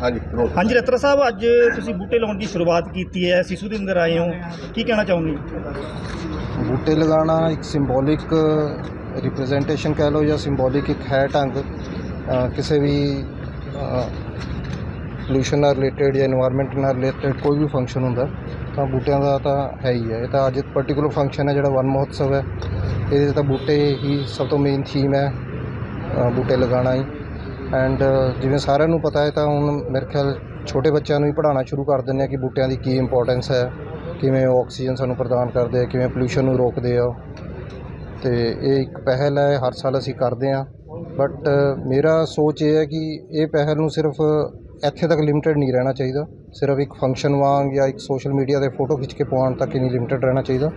ਹਾਂਜੀ ਹਾਂਜੀ ਰਤਨ ਸਾਹਿਬ ਅੱਜ ਤੁਸੀਂ ਬੂਟੇ ਲਾਉਣ ਦੀ ਸ਼ੁਰੂਆਤ ਕੀਤੀ ਹੈ। ਸਿਸੂ ਦੇ ਅੰਦਰ ਆਏ ਹੋ। ਕੀ ਕਹਿਣਾ ਚਾਹੋਗੇ? ਬੂਟੇ ਲਗਾਉਣਾ ਇੱਕ ਸਿੰਬੋਲਿਕ ਰਿਪਰੈਜ਼ੈਂਟੇਸ਼ਨ ਕਹਿ ਲਓ ਜਾਂ ਸਿੰਬੋਲਿਕ ਇੱਕ ਹੈ ਢੰਗ ਕਿਸੇ ਵੀ ਪੋਲੂਸ਼ਨ ਨਾਲ ਰਿਲੇਟਡ ਜਾਂ এনवायरमेंट ਨਾਲ ਰਿਲੇਟਡ ਕੋਈ ਵੀ ਫੰਕਸ਼ਨ ਹੁੰਦਾ ਤਾਂ ਬੂਟਿਆਂ ਦਾ ਤਾਂ ਹੈ ਹੀ ਹੈ। ਇਹ ਤਾਂ ਅੱਜ ਇੱਕ ਪਾਰਟਿਕੂਲਰ ਫੰਕਸ਼ਨ ਹੈ ਜਿਹੜਾ ਵਨ ਮਹੋਤਸਵ ਹੈ। ਇਹਦੇ ਤਾਂ ਬੂਟੇ ਹੀ ਸਭ ਤੋਂ ਮੇਨ ਥੀਮ ਹੈ ਬੂਟੇ ਲਗਾਉਣਾ ਹੀ। ਐਂਡ uh, ਜਿਵੇਂ ਸਾਰਿਆਂ ਨੂੰ ਪਤਾ ਹੈ ਤਾਂ ਹੁਣ ਮੇਰੇ ਖਿਆਲ ਛੋਟੇ ਬੱਚਿਆਂ ਨੂੰ ਹੀ ਪੜ੍ਹਾਉਣਾ ਸ਼ੁਰੂ ਕਰ ਦਿੰਦੇ ਆ ਕਿ ਬੂਟਿਆਂ ਦੀ ਕੀ ਇੰਪੋਰਟੈਂਸ ਹੈ, ਕਿਵੇਂ ਉਹ ਆਕਸੀਜਨ ਸਾਨੂੰ ਪ੍ਰਦਾਨ ਕਰਦੇ ਆ, ਕਿਵੇਂ ਪੋਲੂਸ਼ਨ ਨੂੰ ਰੋਕਦੇ ਆ ਤੇ ਇਹ ਇੱਕ ਪਹਿਲ ਹੈ, ਹਰ ਸਾਲ ਅਸੀਂ ਕਰਦੇ ਆ ਬਟ uh, ਮੇਰਾ ਸੋਚ ਇਹ ਹੈ ਕਿ ਇਹ ਪਹਿਲ ਨੂੰ ਸਿਰਫ ਇੱਥੇ ਤੱਕ ਲਿਮਟਿਡ ਨਹੀਂ ਰਹਿਣਾ ਚਾਹੀਦਾ। ਸਿਰਫ ਇੱਕ ਫੰਕਸ਼ਨ ਵਾਂਗ ਜਾਂ ਇੱਕ ਸੋਸ਼ਲ ਮੀਡੀਆ ਤੇ ਫੋਟੋ ਖਿੱਚ ਕੇ ਪਾਉਣ ਤੱਕ ਹੀ ਨਹੀਂ ਲਿਮਟਿਡ ਰਹਿਣਾ ਚਾਹੀਦਾ।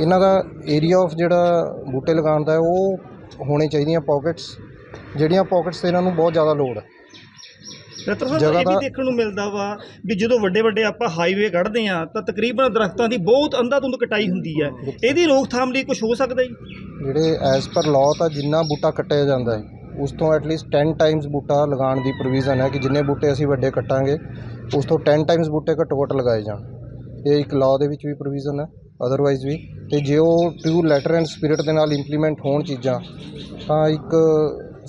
ਇਹਨਾਂ ਦਾ ਏਰੀਆ ਆਫ ਜਿਹੜਾ ਬੂਟੇ ਲਗਾਉਣ ਦਾ ਉਹ ਹੋਣੇ ਚਾਹੀਦੀਆਂ ਪਾਕਟਸ ਜਿਹੜੀਆਂ ਪਾਕਟਸ ਤੇ ਇਹਨਾਂ ਨੂੰ ਬਹੁਤ ਜ਼ਿਆਦਾ ਲੋੜ ਹੈ। ਰਤਰਾ ਸਾਹਿਬ ਜਗ੍ਹਾ ਇਹ ਵੀ ਦਾ- ਦੇਖਣ ਨੂੰ ਮਿਲਦਾ ਵਾ ਵੀ ਜਦੋਂ ਵੱਡੇ ਵੱਡੇ ਆਪਾਂ ਹਾਈਵੇ ਕੱਢਦੇ ਆ ਤਾਂ ਤਕਰੀਬਨ ਦਰਖਤਾਂ ਦੀ ਬਹੁਤ ਅੰਧਾਧੁੰਦ ਕਟਾਈ ਹੁੰਦੀ ਹੈ। ਇਹਦੀ ਰੋਕਥਾਮ ਲਈ ਕੁਝ ਹੋ ਸਕਦਾ ਜੀ? ਜਿਹੜੇ ਐਜ਼ ਪਰ ਲਾਅ ਤਾਂ ਜਿੰਨਾ ਬੂਟਾ ਕੱਟਿਆ ਜਾਂਦਾ ਹੈ ਉਸ ਤੋਂ ਐਟਲੀਸਟ 10 ਟਾਈਮਸ ਬੂਟਾ ਲਗਾਉਣ ਦੀ ਪ੍ਰੋਵੀਜ਼ਨ ਹੈ ਕਿ ਜਿੰਨੇ ਬੂਟੇ ਅਸੀਂ ਵੱਡੇ ਕੱਟਾਂਗੇ ਉਸ ਤੋਂ 10 ਟਾਈਮਸ ਬੂਟੇ ਘੱਟੋ ਘੱਟ ਲਗਾਏ ਜਾਣ। ਇਹ ਇੱਕ ਲਾਅ ਦੇ ਵਿੱਚ ਵੀ ਪ੍ਰੋਵੀਜ਼ਨ ਹੈ ਅਦਰਵਾਈਜ਼ ਵੀ। ਤੇ ਜੇ ਉਹ ਟੂ ਲੈਟਰ ਐਂਡ ਸਪਿਰਿਟ ਦੇ ਨਾਲ ਇੰਪਲੀਮੈਂਟ ਹੋਣ ਚੀਜ਼ਾਂ ਤਾਂ ਇੱਕ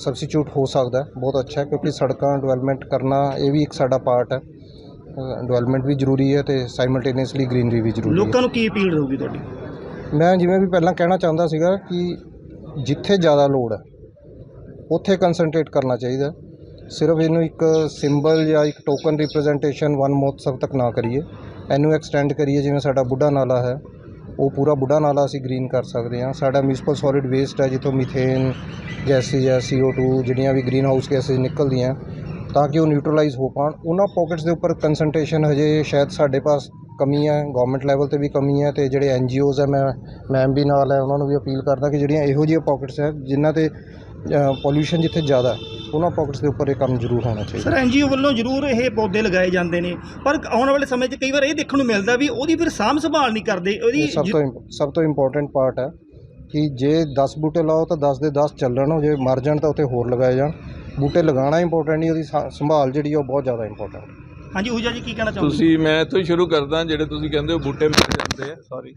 ਸਬਸਟੀਟਿਊਟ ਹੋ ਸਕਦਾ ਬਹੁਤ ਅੱਛਾ ਕਿਉਂਕਿ ਸੜਕਾਂ ਡਿਵੈਲਪਮੈਂਟ ਕਰਨਾ ਇਹ ਵੀ ਇੱਕ ਸਾਡਾ ਪਾਰਟ ਹੈ। ਡਿਵੈਲਪਮੈਂਟ ਵੀ ਜ਼ਰੂਰੀ ਹੈ ਤੇ ਸਾਈਮਲਟੇਨੀਅਸਲੀ ਗ੍ਰੀਨਰੀ ਵੀ ਜ਼ਰੂਰੀ ਹੈ। ਲੋਕਾਂ ਨੂੰ ਕੀ ਅਪੀਲ ਰਹੂਗੀ ਤੁਹਾਡੀ? ਮੈਂ ਜਿਵੇਂ ਵੀ ਪਹਿਲਾਂ ਕਹਿਣਾ ਚਾਹੁੰਦਾ ਸੀਗਾ ਕਿ ਜਿੱਥੇ ਜ਼ਿਆਦਾ ਲੋੜ ਹੈ ਉੱਥੇ ਕਨਸੈਂਟਰੇਟ ਕਰਨਾ ਚਾਹੀਦਾ। ਸਿਰਫ ਇਹਨੂੰ ਇੱਕ ਸਿੰਬਲ ਜਾਂ ਇੱਕ ਟੋਕਨ ਰਿਪਰੈਜ਼ੈਂਟੇਸ਼ਨ ਵਨ ਮਹੋਤਸਵ ਤੱਕ ਨਾ ਕਰੀਏ। ਇਹਨੂੰ ਐਕਸਟੈਂਡ ਕਰੀਏ ਜਿਵੇਂ ਸਾਡਾ ਬੁੱਢਾ ਨਾਲਾ ਹੈ। ਉਹ ਪੂਰਾ ਬੁੱਢਾ ਨਾਲਾ ਅਸੀਂ ਗ੍ਰੀਨ ਕਰ ਸਕਦੇ ਹਾਂ। ਸਾਡਾ ਮਿਊਨਿਸਪਲ ਸੋਲਿਡ ਵੇਸਟ ਹੈ ਜਿੱਥੋਂ ਮੀਥੇਨ ਗੈਸਿਸ ਹੈ CO2 ਜਿਹੜੀਆਂ ਵੀ ਗ੍ਰੀਨ ਹਾਊਸ ਗੈਸਿਸ ਨਿਕਲਦੀਆਂ ਤਾਂ ਕਿ ਉਹ ਨਿਊਟਰਲਾਈਜ਼ ਹੋ ਪਾਉਣ। ਉਹਨਾਂ ਪਾਕਟਸ ਦੇ ਉੱਪਰ ਕਨਸੈਂਟਰੇਸ਼ਨ ਹਜੇ ਸ਼ਾਇਦ ਸਾਡੇ ਪਾਸ ਕਮੀ ਹੈ ਗਵਰਨਮੈਂਟ ਲੈਵਲ ਤੇ ਵੀ ਕਮੀ ਹੈ ਤੇ ਜਿਹੜੇ ਐਨ ਜੀ ਓਜ਼ ਹੈ ਮੈਂ ਮੈਮ ਵੀ ਨਾਲ ਹੈ ਉਹਨਾਂ ਨੂੰ ਵੀ ਅਪੀਲ ਕਰਦਾ ਕਿ ਜਿਹੜੀਆਂ ਇਹੋ ਜਿਹੀਆਂ ਪਾਕਟਸ ਹੈ ਜਿਨ੍ਹਾਂ ਤੇ ਪੋਲੂਸ਼ਨ ਜਿੱਥੇ ਜ਼ਿਆਦਾ ਹੈ, ਉਹਨਾਂ ਪਾਕਟਸ ਦੇ ਉੱਪਰ ਇਹ ਕੰਮ ਜ਼ਰੂਰ ਹੋਣਾ ਚਾਹੀਦਾ। ਸਰ ਐਨਜੀਓ ਵੱਲੋਂ ਜ਼ਰੂਰ ਇਹ ਪੌਦੇ ਲਗਾਏ ਜਾਂਦੇ ਨੇ ਪਰ ਆਉਣ ਵਾਲੇ ਸਮੇਂ 'ਚ ਕਈ ਵਾਰ ਇਹ ਦੇਖਣ ਨੂੰ ਮਿਲਦਾ ਵੀ ਉਹਦੀ ਫਿਰ ਸਾਂਭ ਸੰਭਾਲ ਨਹੀਂ ਕਰਦੇ ਉਹਦੀ ਇਹ ਸਭ ਤੋਂ ਇੰਪ- ਸਭ ਤੋਂ ਇੰਪੋਰਟੈਂਟ ਪਾਰਟ ਹੈ ਕਿ ਜੇ 10 ਬੂਟੇ ਲਾਓ ਤਾਂ 10 ਦੇ 10 ਚੱਲਣ ਜੇ ਮਰ ਜਾਣ ਤਾਂ ਉੱਥੇ ਹੋਰ ਲਗਾਏ ਜਾਣ। ਬੂਟੇ ਲਗਾਉਣਾ ਇੰਪੋਰਟੈਂਟ ਨਹੀਂ ਉਹਦੀ ਸਾ- ਸੰਭਾਲ ਜਿਹੜੀ ਆ ਉਹ ਬਹੁਤ ਜ਼ਿਆਦਾ ਇੰਪੋਰਟੈਂਟ ਹਾਂਜੀ ਊਜਾ ਜੀ ਕੀ ਕਹਿਣਾ ਚਾਹੁੰਦੇ ਤੁਸੀਂ ਮੈਂ ਇੱਥੋਂ ਹੀ ਸ਼ੁਰੂ ਕਰਦਾ ਜਿਹੜੇ ਤੁਸੀਂ ਕਹਿੰਦੇ ਹੋ ਬੂਟੇ ਮਰ ਜਾਂਦੇ ਆ ਸੌਰੀ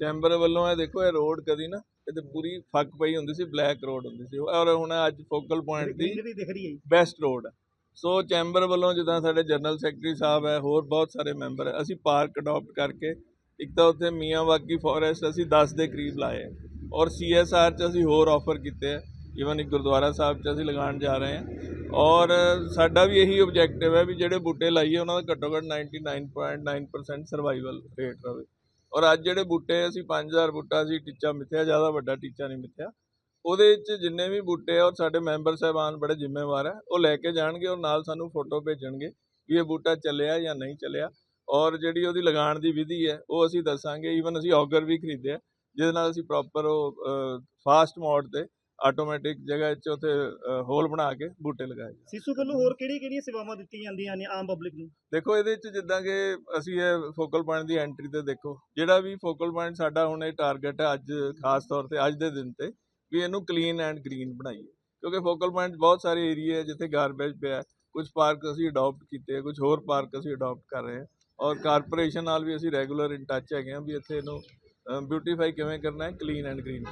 ਚੈਂਬਰ ਵੱਲੋਂ ਇਹ ਦੇਖੋ ਇਹ ਰੋਡ ਕਦੀ ਨਾ ਤੇ ਪੂਰੀ ਫੱਕ ਪਈ ਹੁੰਦੀ ਸੀ ਬਲੈਕ ਰੋਡ ਹੁੰਦੀ ਸੀ ਔਰ ਹੁਣ ਅੱਜ ਫੋਕਲ ਪੁਆਇੰਟ ਦੀ ਰਹੀ ਬੈਸਟ ਰੋਡ ਹੈ ਸੋ ਚੈਂਬਰ ਵੱਲੋਂ ਜਿੱਦਾਂ ਸਾਡੇ ਜਨਰਲ ਸੈਕਟਰੀ ਸਾਹਿਬ ਹੈ ਹੋਰ ਬਹੁਤ ਸਾਰੇ ਮੈਂਬਰ ਹੈ ਅਸੀਂ ਪਾਰਕ ਅਡਾਪਟ ਕਰਕੇ ਇੱਕ ਤਾਂ ਉੱਥੇ ਮੀਆਂਵਾਕੀ ਫੋਰੈਸਟ ਅਸੀਂ 10 ਦੇ ਕਰੀਬ ਲਾਏ ਹੈ ਔਰ ਸੀਐਸਆਰ ਚ ਅਸੀਂ ਹੋਰ ਆਫਰ ਕੀਤੇ ਹੈ ਈਵਨ ਇੱਕ ਗੁਰਦੁਆਰਾ ਸਾਹਿਬ ਚ ਅਸੀਂ ਲਗਾਉਣ ਜਾ ਰਹੇ ਹਾਂ ਔਰ ਸਾਡਾ ਵੀ ਇਹੀ ਆਬਜੈਕਟਿਵ ਹੈ ਵੀ ਜਿਹੜੇ ਬੂਟੇ ਲਾਈਏ ਉਹਨਾਂ ਦਾ ਘੱਟੋ ਘੱਟ 99.9% ਸਰਵਾਈਵਲ ਰੇਟ ਰਵੇ। ਔਰ ਅੱਜ ਜਿਹੜੇ ਬੂਟੇ ਅਸੀਂ 5000 ਬੂਟਾ ਅਸੀਂ ਟੀਚਾ ਮਿੱਥਿਆ, ਜ਼ਿਆਦਾ ਵੱਡਾ ਟੀਚਾ ਨਹੀਂ ਮਿੱਥਿਆ। ਉਹਦੇ ਵਿੱਚ ਜਿੰਨੇ ਵੀ ਬੂਟੇ ਔਰ ਸਾਡੇ ਮੈਂਬਰ ਸਾਹਿਬਾਨ ਬੜੇ ਜ਼ਿੰਮੇਵਾਰ ਹੈ ਉਹ ਲੈ ਕੇ ਜਾਣਗੇ ਔਰ ਨਾਲ ਸਾਨੂੰ ਫੋਟੋ ਭੇਜਣਗੇ ਵੀ ਇਹ ਬੂਟਾ ਚੱਲਿਆ ਜਾਂ ਨਹੀਂ ਚੱਲਿਆ। ਔਰ ਜਿਹੜੀ ਉਹਦੀ ਲਗਾਉਣ ਦੀ ਵਿਧੀ ਹੈ, ਉਹ ਅਸੀਂ ਦੱਸਾਂਗੇ। ਈਵਨ ਅਸੀਂ ਔਗਰ ਵੀ ਖਰੀਦਿਆ, ਜਿਹਦੇ ਨਾਲ ਅਸੀਂ ਪ੍ਰੋਪਰ ਉਹ ਫਾਸਟ ਮੋਡ ਤੇ ਆਟੋਮੈਟਿਕ ਜਗ੍ਹਾ 'ਚ ਉੱਥੇ ਹੋਲ ਬਣਾ ਕੇ ਬੂਟੇ ਲਗਾਏ ਸਿਸੂ ਵੱਲੋਂ ਹੋਰ ਕਿਹੜੀ ਕਿਹੜੀਆਂ ਸੇਵਾਵਾਂ ਦਿੱਤੀਆਂ ਜਾਂਦੀਆਂ ਨੇ ਆਮ ਪਬਲਿਕ ਨੂੰ? ਦੇਖੋ ਇਹਦੇ ਵਿੱਚ ਜਿੱਦਾਂ ਕਿ ਅਸੀਂ ਇਹ ਫੋਕਲ ਪੁਆਇੰਟ ਦੀ ਐਂਟਰੀ ਤੇ ਦੇਖੋ ਜਿਹੜਾ ਵੀ ਫੋਕਲ ਪੁਆਇੰਟ ਸਾਡਾ ਹੁਣ ਇਹ ਟਾਰਗੇਟ ਹੈ ਅੱਜ ਖਾਸ ਤੌਰ ਤੇ ਅੱਜ ਦੇ ਦਿਨ ਤੇ ਵੀ ਇਹਨੂੰ ਕਲੀਨ ਐਂਡ ਗ੍ਰੀਨ ਬਣਾਈਏ। ਕਿਉਂਕਿ ਫੋਕਲ ਪੁਆਇੰਟ ਬਹੁਤ ਸਾਰੇ ਏਰੀਆ ਹੈ ਜਿੱਥੇ ਗਾਰਬੇਜ ਪਿਆ ਕੁਝ ਪਾਰਕ ਅਸੀਂ ਅਡਾਪਟ ਕੀਤੇ ਕੁਝ ਹੋਰ ਪਾਰਕ ਅਸੀਂ ਅਡਾਪਟ ਕਰ ਰਹੇ ਹਾਂ। ਔਰ ਕਾਰਪੋਰੇਸ਼ਨ ਨਾਲ ਵੀ ਅਸੀਂ ਰੈਗੂਲਰ ਇਨ ਟੱਚ ਹੈਗੇ ਹਾਂ ਵੀ ਇੱਥੇ ਇਹਨੂੰ ਬਿਊਟੀਫਾਈ ਕਿਵੇਂ ਕਰਨਾ ਹੈ clean and green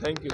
thank you